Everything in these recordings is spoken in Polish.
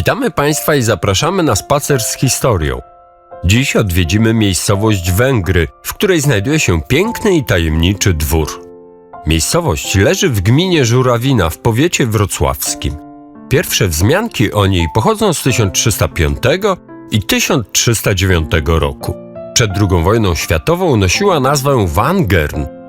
Witamy Państwa i zapraszamy na spacer z historią. Dziś odwiedzimy miejscowość Węgry, w której znajduje się piękny i tajemniczy dwór. Miejscowość leży w gminie Żurawina w powiecie wrocławskim. Pierwsze wzmianki o niej pochodzą z 1305 i 1309 roku. Przed II wojną światową nosiła nazwę Wangern.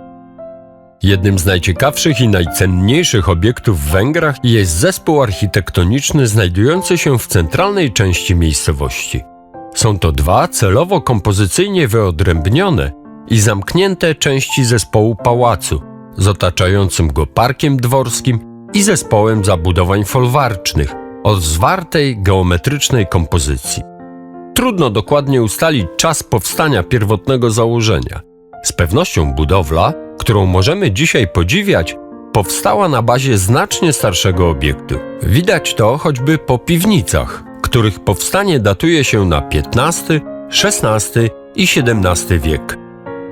Jednym z najciekawszych i najcenniejszych obiektów w Węgrach jest zespół architektoniczny znajdujący się w centralnej części miejscowości. Są to dwa celowo kompozycyjnie wyodrębnione i zamknięte części zespołu pałacu z otaczającym go parkiem dworskim i zespołem zabudowań folwarcznych o zwartej geometrycznej kompozycji. Trudno dokładnie ustalić czas powstania pierwotnego założenia. Z pewnością budowla, którą możemy dzisiaj podziwiać, powstała na bazie znacznie starszego obiektu. Widać to choćby po piwnicach, których powstanie datuje się na XV, XVI i XVII wiek.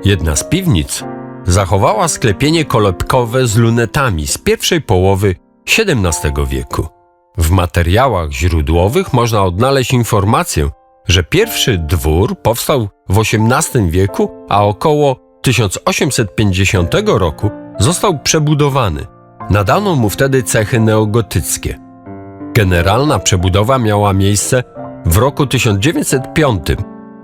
Jedna z piwnic zachowała sklepienie kolebkowe z lunetami z pierwszej połowy XVII wieku. W materiałach źródłowych można odnaleźć informację, że pierwszy dwór powstał w XVIII wieku, a około 1850 roku został przebudowany. Nadano mu wtedy cechy neogotyckie. Generalna przebudowa miała miejsce w roku 1905.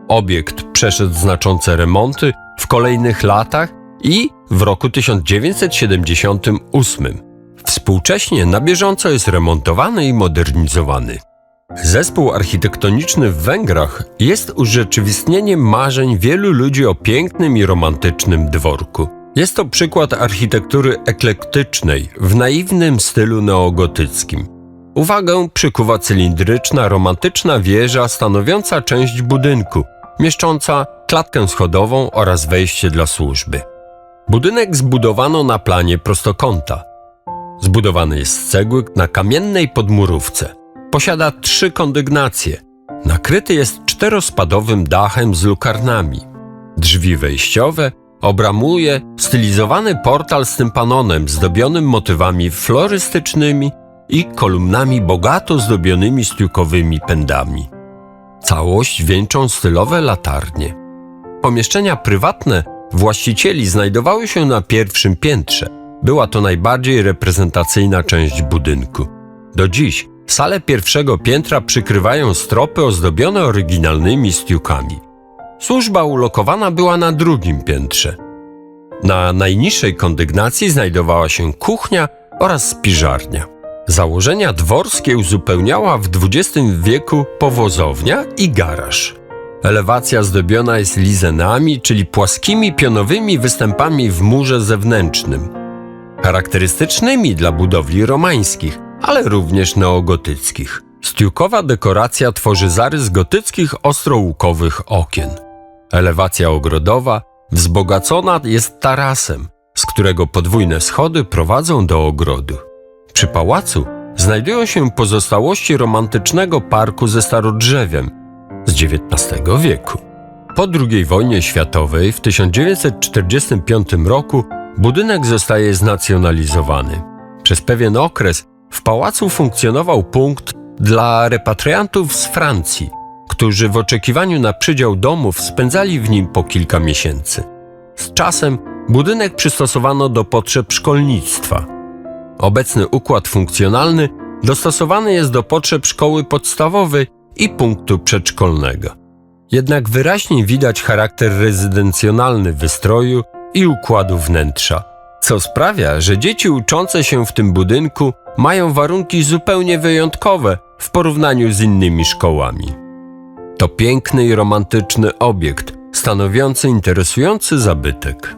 Obiekt przeszedł znaczące remonty w kolejnych latach i w roku 1978. Współcześnie na bieżąco jest remontowany i modernizowany. Zespół architektoniczny w Węgrach jest urzeczywistnieniem marzeń wielu ludzi o pięknym i romantycznym dworku. Jest to przykład architektury eklektycznej w naiwnym stylu neogotyckim. Uwagę przykuwa cylindryczna, romantyczna wieża stanowiąca część budynku, mieszcząca klatkę schodową oraz wejście dla służby. Budynek zbudowano na planie prostokąta. Zbudowany jest z cegły na kamiennej podmurówce. Posiada trzy kondygnacje. Nakryty jest czterospadowym dachem z lukarnami. Drzwi wejściowe obramuje stylizowany portal z tympanonem zdobionym motywami florystycznymi i kolumnami bogato zdobionymi stiukowymi pędami. Całość wieńczą stylowe latarnie. Pomieszczenia prywatne właścicieli znajdowały się na pierwszym piętrze. Była to najbardziej reprezentacyjna część budynku. Do dziś Sale pierwszego piętra przykrywają stropy ozdobione oryginalnymi stiukami. Służba ulokowana była na drugim piętrze. Na najniższej kondygnacji znajdowała się kuchnia oraz spiżarnia. Założenia dworskie uzupełniała w XX wieku powozownia i garaż. Elewacja zdobiona jest lizenami, czyli płaskimi pionowymi występami w murze zewnętrznym, charakterystycznymi dla budowli romańskich, ale również neogotyckich. Stiukowa dekoracja tworzy zarys gotyckich ostrołukowych okien. Elewacja ogrodowa wzbogacona jest tarasem, z którego podwójne schody prowadzą do ogrodu. Przy pałacu znajdują się pozostałości romantycznego parku ze starodrzewiem z XIX wieku. Po II wojnie światowej w 1945 roku budynek zostaje znacjonalizowany. Przez pewien okres w pałacu funkcjonował punkt dla repatriantów z Francji, którzy w oczekiwaniu na przydział domów spędzali w nim po kilka miesięcy. Z czasem budynek przystosowano do potrzeb szkolnictwa. Obecny układ funkcjonalny dostosowany jest do potrzeb szkoły podstawowej i punktu przedszkolnego. Jednak wyraźnie widać charakter rezydencjonalny wystroju i układu wnętrza, co sprawia, że dzieci uczące się w tym budynku mają warunki zupełnie wyjątkowe w porównaniu z innymi szkołami. To piękny i romantyczny obiekt, stanowiący interesujący zabytek.